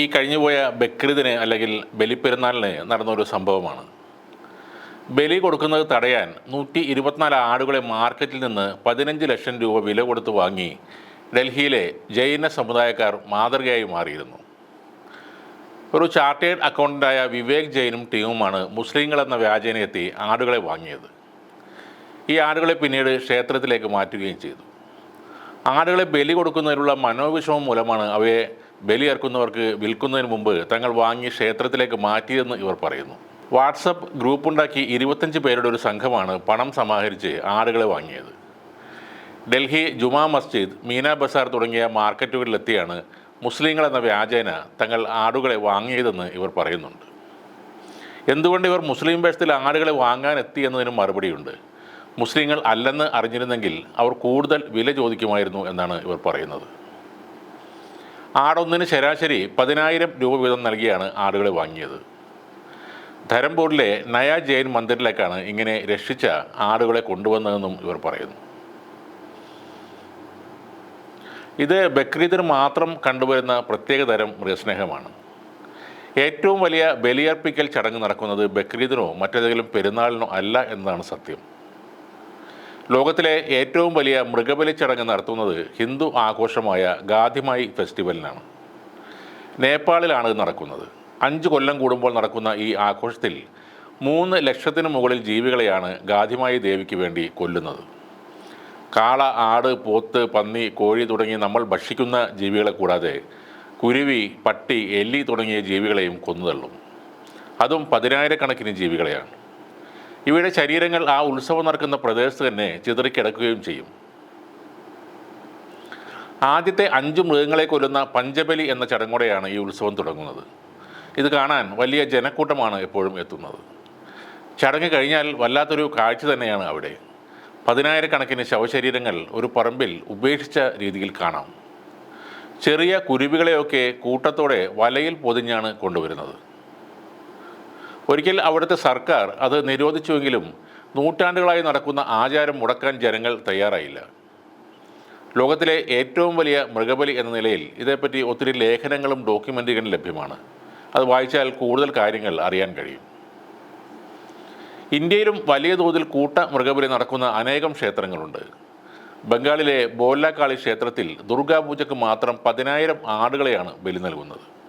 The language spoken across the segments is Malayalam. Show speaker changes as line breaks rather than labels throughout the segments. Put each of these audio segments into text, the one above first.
ഈ കഴിഞ്ഞുപോയ ബക്രീദിന് അല്ലെങ്കിൽ ബലിപ്പെരുന്നാളിന് നടന്നൊരു സംഭവമാണ്. ബലി കൊടുക്കുന്നത് തടയാൻ നൂറ്റി ഇരുപത്തിനാല് ആടുകളെ മാർക്കറ്റിൽ നിന്ന് പതിനഞ്ച് ലക്ഷം രൂപ വില കൊടുത്ത് വാങ്ങി ഡൽഹിയിലെ ജൈന സമുദായക്കാർ മാതൃകയായി മാറിയിരുന്നു. ഒരു ചാർട്ടേഡ് അക്കൗണ്ടന്റായ വിവേക് ജെയിനും ടീമുമാണ് മുസ്ലിങ്ങൾ എന്ന വ്യാജേന എത്തി ആടുകളെ വാങ്ങിയത്. ഈ ആടുകളെ പിന്നീട് ക്ഷേത്രത്തിലേക്ക് മാറ്റുകയും ചെയ്തു. ആടുകളെ ബലി കൊടുക്കുന്നതിനുള്ള മനോവിഷമം മൂലമാണ് അവയെ ബലിയേർക്കുന്നവർക്ക് വിൽക്കുന്നതിന് മുമ്പ് തങ്ങൾ വാങ്ങി ക്ഷേത്രത്തിലേക്ക് മാറ്റിയതെന്ന് ഇവർ പറയുന്നു. വാട്സപ്പ് ഗ്രൂപ്പുണ്ടാക്കി ഇരുപത്തഞ്ച് പേരുടെ ഒരു സംഘമാണ് പണം സമാഹരിച്ച് ആടുകളെ വാങ്ങിയത്. ഡൽഹി ജുമാ മസ്ജിദ് മീന ബസാർ തുടങ്ങിയ മാർക്കറ്റുകളിലെത്തിയാണ് മുസ്ലിങ്ങൾ എന്ന വ്യാജേന തങ്ങൾ ആടുകളെ വാങ്ങിയതെന്ന് ഇവർ പറയുന്നുണ്ട്. എന്തുകൊണ്ട് ഇവർ മുസ്ലിം വേഷത്തിൽ ആടുകളെ വാങ്ങാൻ എത്തി എന്നതിനും മറുപടിയുണ്ട്. മുസ്ലിങ്ങൾ അല്ലെന്ന് അറിഞ്ഞിരുന്നെങ്കിൽ അവർ കൂടുതൽ വില ചോദിക്കുമായിരുന്നു എന്നാണ് ഇവർ പറയുന്നത്. ആടൊന്നിന് ശരാശരി പതിനായിരം രൂപ വീതം നൽകിയാണ് ആടുകളെ വാങ്ങിയത്. ധരംപൂരിലെ നയ ജെയിൻ മന്ദിരിലേക്കാണ് ഇങ്ങനെ രക്ഷിച്ച ആടുകളെ കൊണ്ടുവന്നതെന്നും ഇവർ പറയുന്നു. ഇത് ബക്രീദിന് മാത്രം കണ്ടുവരുന്ന പ്രത്യേകതരം മൃഗസ്നേഹമാണ് ഏറ്റവും വലിയ ബലിയർപ്പിക്കൽ ചടങ്ങ് നടക്കുന്നത് ബക്രീദിനോ മറ്റേതെങ്കിലും പെരുന്നാളിനോ അല്ല എന്നതാണ് സത്യം. ലോകത്തിലെ ഏറ്റവും വലിയ മൃഗബലി ചടങ്ങ് നടത്തുന്നത് ഹിന്ദു ആഘോഷമായ ഗാധിമായി ഫെസ്റ്റിവലിനാണ്. നേപ്പാളിലാണ് ഇത് നടക്കുന്നത്. അഞ്ച് കൊല്ലം കൂടുമ്പോൾ നടക്കുന്ന ഈ ആഘോഷത്തിൽ മൂന്ന് ലക്ഷത്തിന് മുകളിൽ ജീവികളെയാണ് ഗാധിമായി ദേവിക്ക് വേണ്ടി കൊല്ലുന്നത്. കാള ആട് പോത്ത് പന്നി കോഴി തുടങ്ങി നമ്മൾ ഭക്ഷിക്കുന്ന ജീവികളെ കൂടാതെ കുരുവി പട്ടി എല്ലി തുടങ്ങിയ ജീവികളെയും കൊന്നുതള്ളും അതും പതിനായിരക്കണക്കിന് ജീവികളെയാണ്. ഇവയുടെ ശരീരങ്ങൾ ആ ഉത്സവം നടക്കുന്ന പ്രദേശത്ത് തന്നെ ചിതറിക്കിടക്കുകയും ചെയ്യും. ആദ്യത്തെ അഞ്ച് മൃഗങ്ങളെ കൊല്ലുന്ന പഞ്ചബലി എന്ന ചടങ്ങോടെയാണ് ഈ ഉത്സവം തുടങ്ങുന്നത്. ഇത് കാണാൻ വലിയ ജനക്കൂട്ടമാണ് എപ്പോഴും എത്തുന്നത്. ചടങ്ങ് കഴിഞ്ഞാൽ വല്ലാത്തൊരു കാഴ്ച തന്നെയാണ് അവിടെ. പതിനായിരക്കണക്കിന് ശവശരീരങ്ങൾ ഒരു പറമ്പിൽ ഉപേക്ഷിച്ച രീതിയിൽ കാണാം. ചെറിയ കുരുവികളെയൊക്കെ കൂട്ടത്തോടെ വലയിൽ പൊതിഞ്ഞാണ് കൊണ്ടുവരുന്നത്. ഒരിക്കൽ അവിടുത്തെ സർക്കാർ അത് നിരോധിച്ചുവെങ്കിലും നൂറ്റാണ്ടുകളായി നടക്കുന്ന ആചാരം മുടക്കാൻ ജനങ്ങൾ തയ്യാറായില്ല. ലോകത്തിലെ ഏറ്റവും വലിയ മൃഗബലി എന്ന നിലയിൽ ഇതേപ്പറ്റി ഒത്തിരി ലേഖനങ്ങളും ഡോക്യുമെന്ററികളും ലഭ്യമാണ്. അത് വായിച്ചാൽ കൂടുതൽ കാര്യങ്ങൾ അറിയാൻ കഴിയും. ഇന്ത്യയിലും വലിയ തോതിൽ കൂട്ട മൃഗബലി നടക്കുന്ന അനേകം ക്ഷേത്രങ്ങളുണ്ട്. ബംഗാളിലെ ബോല്ലാക്കാളി ക്ഷേത്രത്തിൽ ദുർഗാപൂജയ്ക്ക് മാത്രം പതിനായിരം ആടുകളെയാണ് ബലി നൽകുന്നത്.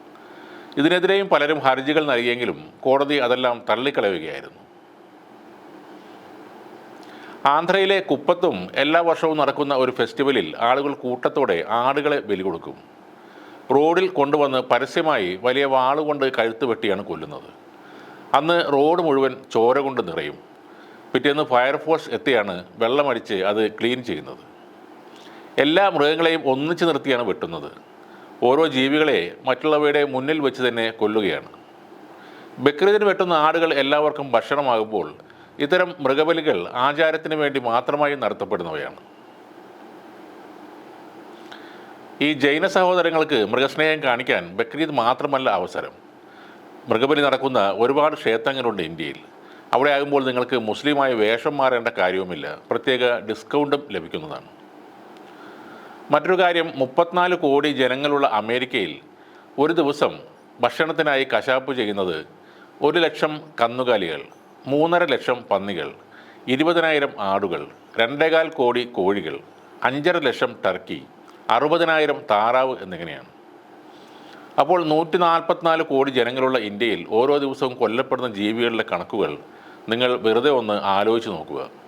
ഇതിനെതിരെയും പലരും ഹർജികൾ നൽകിയെങ്കിലും കോടതി അതെല്ലാം തള്ളിക്കളയുകയായിരുന്നു. ആന്ധ്രയിലെ കുപ്പത്തും എല്ലാ വർഷവും നടക്കുന്ന ഒരു ഫെസ്റ്റിവലിൽ ആളുകൾ കൂട്ടത്തോടെ ആടുകളെ ബലി കൊടുക്കും റോഡിൽ കൊണ്ടുവന്ന് പരസ്യമായി വലിയ വാളുകൊണ്ട് കഴുത്ത് വെട്ടിയാണ് കൊല്ലുന്നത്. അന്ന് റോഡ് മുഴുവൻ ചോര കൊണ്ട് നിറയും. പിറ്റേന്ന് ഫയർഫോഴ്സ് എത്തിയാണ് വെള്ളമടിച്ച് അത് ക്ലീൻ ചെയ്യുന്നത്. എല്ലാ മൃഗങ്ങളെയും ഒന്നിച്ചു നിർത്തിയാണ് വെട്ടുന്നത്. ഓരോ ജീവികളെ മറ്റുള്ളവയുടെ മുന്നിൽ വെച്ച് തന്നെ കൊല്ലുകയാണ്. ബക്രീദിന് വെട്ടുന്ന ആടുകൾ എല്ലാവർക്കും ഭക്ഷണമാകുമ്പോൾ ഇത്തരം മൃഗബലികൾ ആചാരത്തിന് വേണ്ടി മാത്രമായി നടത്തപ്പെടുന്നവയാണ്. ഈ ജൈന സഹോദരങ്ങൾക്ക് മൃഗസ്നേഹം കാണിക്കാൻ ബക്രീദ് മാത്രമല്ല അവസരം. മൃഗബലി നടക്കുന്ന ഒരുപാട് ക്ഷേത്രങ്ങളുണ്ട് ഇന്ത്യയിൽ. അവിടെ ആകുമ്പോൾ നിങ്ങൾക്ക് മുസ്ലിമായ വേഷം മാറേണ്ട കാര്യവുമില്ല. പ്രത്യേക ഡിസ്കൗണ്ടും ലഭിക്കുന്നതാണ്. മറ്റൊരു കാര്യം മുപ്പത്തിനാല് കോടി ജനങ്ങളുള്ള അമേരിക്കയിൽ ഒരു ദിവസം ഭക്ഷണത്തിനായി കശാപ്പ് ചെയ്യുന്നത് ഒരു ലക്ഷം കന്നുകാലികൾ മൂന്നര ലക്ഷം പന്നികൾ ഇരുപതിനായിരം ആടുകൾ രണ്ടേകാൽ കോടി കോഴികൾ അഞ്ചര ലക്ഷം ടർക്കി അറുപതിനായിരം താറാവ് എന്നിങ്ങനെയാണ്. അപ്പോൾ നൂറ്റി നാൽപ്പത്തിനാല് കോടി ജനങ്ങളുള്ള ഇന്ത്യയിൽ ഓരോ ദിവസവും കൊല്ലപ്പെടുന്ന ജീവികളുടെ കണക്കുകൾ നിങ്ങൾ വെറുതെ ഒന്ന് ആലോചിച്ച് നോക്കുക.